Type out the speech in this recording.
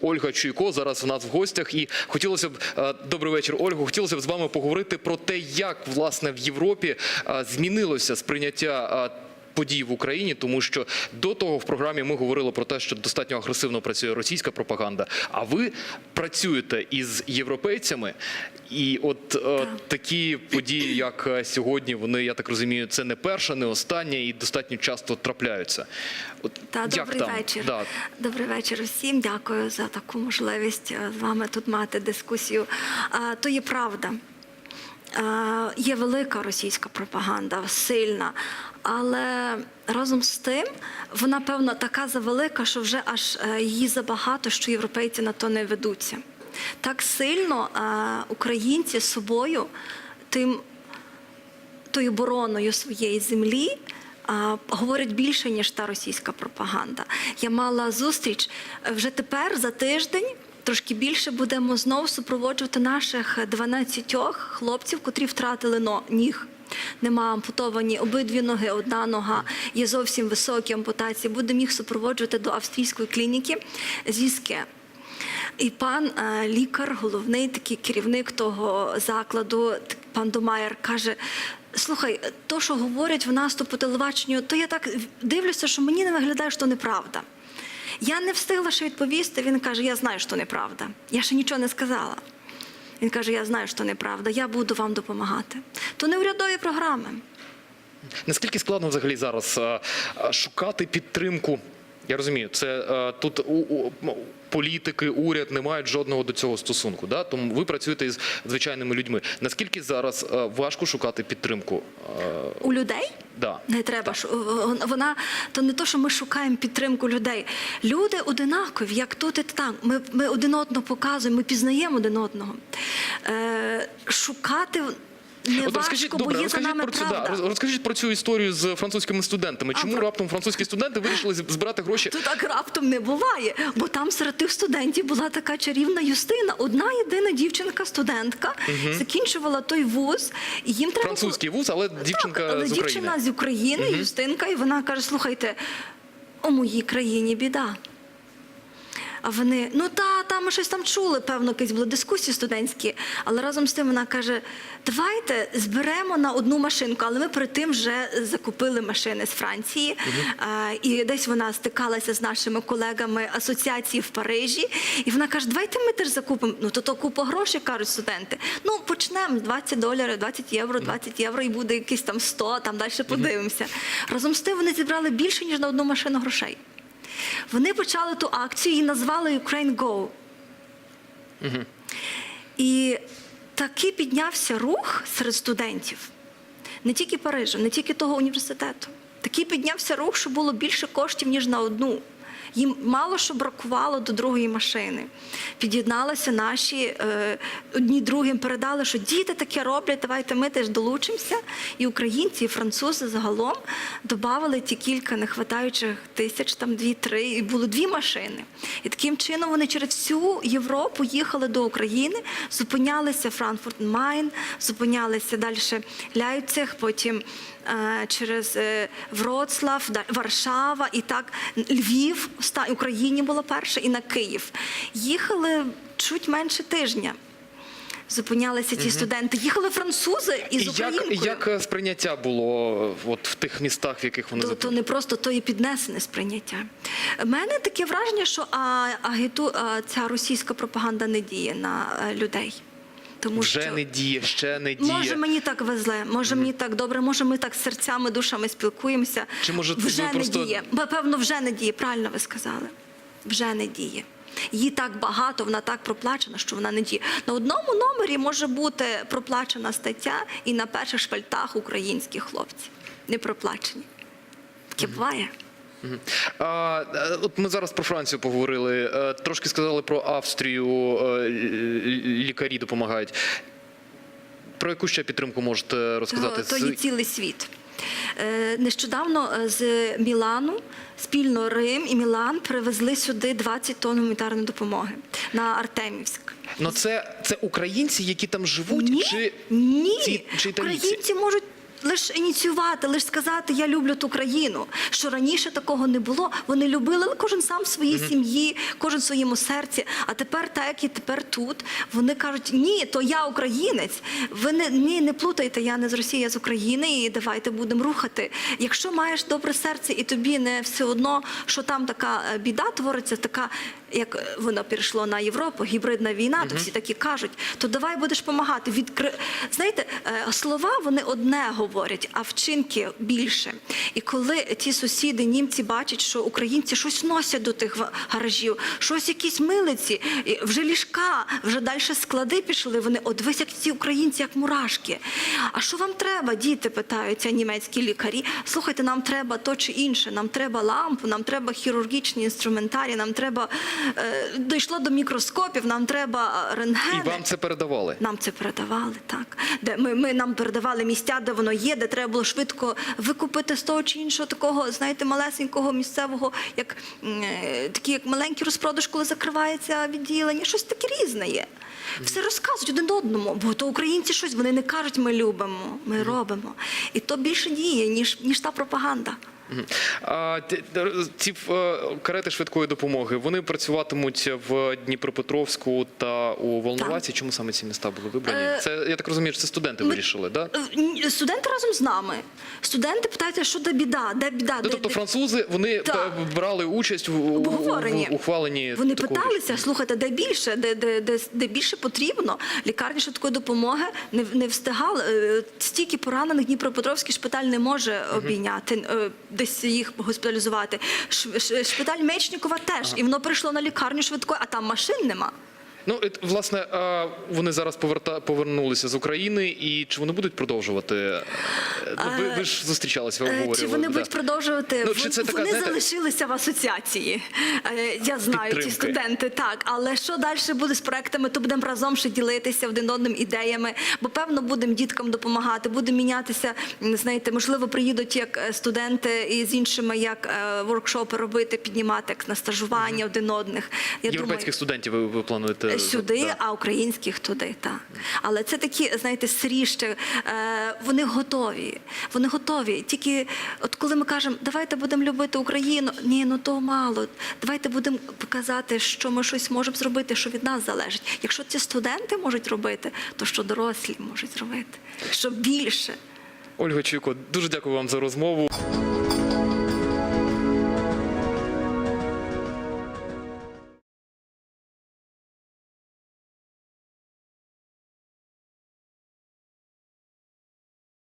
Ольга Чуйко зараз у нас в гостях. І хотілося б е, добрий вечір, Ольгу. Хотілося б з вами поговорити про те, як власне в Європі е, змінилося сприйняття. е, Подій в Україні, тому що до того в програмі ми говорили про те, що достатньо агресивно працює російська пропаганда. А ви працюєте із європейцями, і от е, такі події, як е, сьогодні, вони я так розумію, це не перша, не остання, і достатньо часто трапляються. От Та як добрий там? вечір. Да. Добрий вечір усім. Дякую за таку можливість е, з вами тут мати дискусію. А, То є правда. Є велика російська пропаганда, сильна, але разом з тим вона певно така завелика, що вже аж е, її забагато, що європейці на то не ведуться. Так сильно е, українці собою тим тою бороною своєї землі а, говорять більше, ніж та російська пропаганда. Я мала зустріч е, вже тепер за тиждень. Трошки більше будемо знову супроводжувати наших 12 хлопців, котрі втратили ніг. Нема ампутовані обидві ноги, одна нога є зовсім високі ампутації. Будемо їх супроводжувати до австрійської клініки зі СКЕ. І пан е, лікар, головний такий керівник того закладу, пан Домаєр, каже: слухай, то, що говорять в нас то по телебаченню, то я так дивлюся, що мені не виглядає, що неправда. Я не встигла ще відповісти. Він каже: Я знаю, що неправда. Я ще нічого не сказала. Він каже: Я знаю, що неправда, я буду вам допомагати. То не урядові програми. Наскільки складно взагалі зараз е, е, шукати підтримку? Я розумію, це е, тут у, у, політики, уряд не мають жодного до цього стосунку. Да? Тому ви працюєте із звичайними людьми. Наскільки зараз е, важко шукати підтримку? Е, У людей да. Не треба ж вона то не то, що ми шукаємо підтримку людей. Люди одинакові, як тут і там. Ми, ми один одного показуємо, ми пізнаємо один одного. Е, шукати не От важко, бо є за розкажіть нами про цю, да, правда. роз- розкажіть про цю історію з французькими студентами. Чому про- раптом французькі студенти вирішили зіб- збирати гроші? То так раптом не буває, бо там серед тих студентів була така чарівна Юстина, одна єдина дівчинка-студентка, закінчувала той вуз, і їм треба було- Французький вуз, але дівчинка так, але з України. дівчина з України, Юстинка, і вона каже: слухайте, у моїй країні біда. А вони, ну та, та, ми щось там чули, певно, якісь були дискусії студентські, але разом з тим вона каже: давайте зберемо на одну машинку, але ми перед тим вже закупили машини з Франції. А, і десь вона стикалася з нашими колегами асоціації в Парижі. І вона каже: давайте ми теж закупимо. Ну то то купа грошей, кажуть студенти. Ну, почнемо 20 доларів, 20 євро, 20 євро, і буде якийсь там 100, там далі подивимося. Разом з тим вони зібрали більше, ніж на одну машину грошей. Вони почали ту акцію і назвали Ukraine Go. І такий піднявся рух серед студентів, не тільки Парижа, не тільки того університету. Такий піднявся рух, що було більше коштів, ніж на одну. Їм мало що бракувало до другої машини. Під'єдналися наші е, одні другим, передали, що діти таке роблять, давайте ми теж долучимося. І українці, і французи загалом додавали ті кілька нехватаючих тисяч, там дві-три, і було дві машини. І таким чином вони через всю Європу їхали до України, зупинялися Франкфурт Майн, зупинялися далі Ляйцег, потім е, через е, Вроцлав, Варшава і так Львів, ста- Україні було перше, і на Київ. Їхали чуть менше тижня. Зупинялися ці студенти. Їхали французи із І як, українкою. як е, сприйняття було от в тих містах, в яких вони То, то не просто то є піднесене сприйняття. У мене таке враження, що а, агіту, а, ця російська пропаганда не діє на е, людей. Тому вже що не діє, ще не діє. може мені так везле, може мені так добре, може ми так серцями, душами спілкуємося. Чи, може, вже ви не просто- діє. Бо, Певно, вже не діє. Правильно ви сказали. Вже не діє. Її так багато, вона так проплачена, що вона не діє. На одному номері може бути проплачена стаття і на перших шпальтах українські хлопці не проплачені. Таке буває. А, е, от ми зараз про Францію поговорили. е, Трошки сказали про Австрію. е, Лікарі допомагають. Про яку ще підтримку можете розказати? То, є цілий світ. Нещодавно з Мілану спільно Рим і Мілан привезли сюди 20 тонн гуманітарної допомоги на Артемівськ. Ну це, це українці, які там живуть, Ні, чи ні. чи італійці? українці можуть лише ініціювати, лише сказати, я люблю ту країну. Що раніше такого не було. Вони любили, кожен сам в своїй сім'ї, кожен в своєму серці. А тепер, так як і тепер тут, вони кажуть, ні, то я українець. Ви не ні, не плутайте, я не з Росії, я з України, і давайте будемо рухати. Якщо маєш добре серце, і тобі не все одно, що там така е, біда твориться, така як воно перейшло на Європу, гібридна війна, то всі такі кажуть, то давай будеш допомагати. Відкри... Знаєте, е, слова вони одне говорять, а вчинки більше. І коли ті сусіди, німці бачать, що українці щось носять до тих гаражів, щось якісь милиці, вже ліжка, вже далі склади пішли. Вони от дивись, як ці українці, як мурашки. А що вам треба? Діти питаються німецькі лікарі. Слухайте, нам треба то чи інше. Нам треба лампу, нам треба хірургічні інструментарі, нам треба дійшло до мікроскопів, нам треба е, рентгени. І вам це передавали. Нам це передавали, так. Де ми, ми нам передавали місця, де воно є, де треба було швидко викупити з того чи іншого такого, знаєте, малесенького місцевого, як е, такі як маленький розпродаж, коли закривається відділення. Щось таке різне є. Все розказують один одному, бо то українці щось вони не кажуть, ми любимо, ми робимо. І то більше діє, ніж, ніж та пропаганда. А ці е, карети швидкої допомоги вони працюватимуть в Дніпропетровську та у Волноваці. Чому саме ці міста були вибрані? Е, Це я так розумію, що це студенти ми- вирішили, да? Е, Студенти разом з нами. Студенти питаються, що де біда, де біда, Ну, де, тобто де- французи вони Так. е, брали участь в, у- Обговоренні. в ухваленні. Вони питалися, слухайте, де більше, де, де, де, де більше потрібно. Лікарні швидкої допомоги не, не встигали. Е, Стільки поранених Дніпропетровський шпиталь не може обійняти, е, десь їх госпіталізувати. Шпиталь Мечнікова теж. І воно прийшло на лікарню швидкої, а там машин нема. Ну, от, власне, вони зараз поверта... повернулися з України, і чи вони будуть продовжувати? Е, Ну, ви, ви ж зустрічалися, ви Е, обговорювали. Чи вони да. будуть продовжувати? Ну, чи це така, вони знаєте- залишилися в асоціації. Е, Я знаю ці студенти, так. Але що далі буде з проектами, то будемо разом ще ділитися один одним ідеями. Бо певно будемо діткам допомагати, будемо мінятися. Знаєте, можливо, приїдуть як е, студенти і з іншими як е, воркшопи робити, піднімати як на стажування один одних. Я Європейських студентів ви, ви плануєте думаю, сюди, да. а українських туди, так. Але це такі, знаєте, сирі ще, е, вони готові. Вони готові. Тільки от коли ми кажемо, давайте будемо любити Україну, ні, ну то мало. Давайте будемо показати, що ми щось можемо зробити, що від нас залежить. Якщо ці студенти можуть робити, то що дорослі можуть зробити? Що більше. Ольга Чуйко, дуже дякую вам за розмову.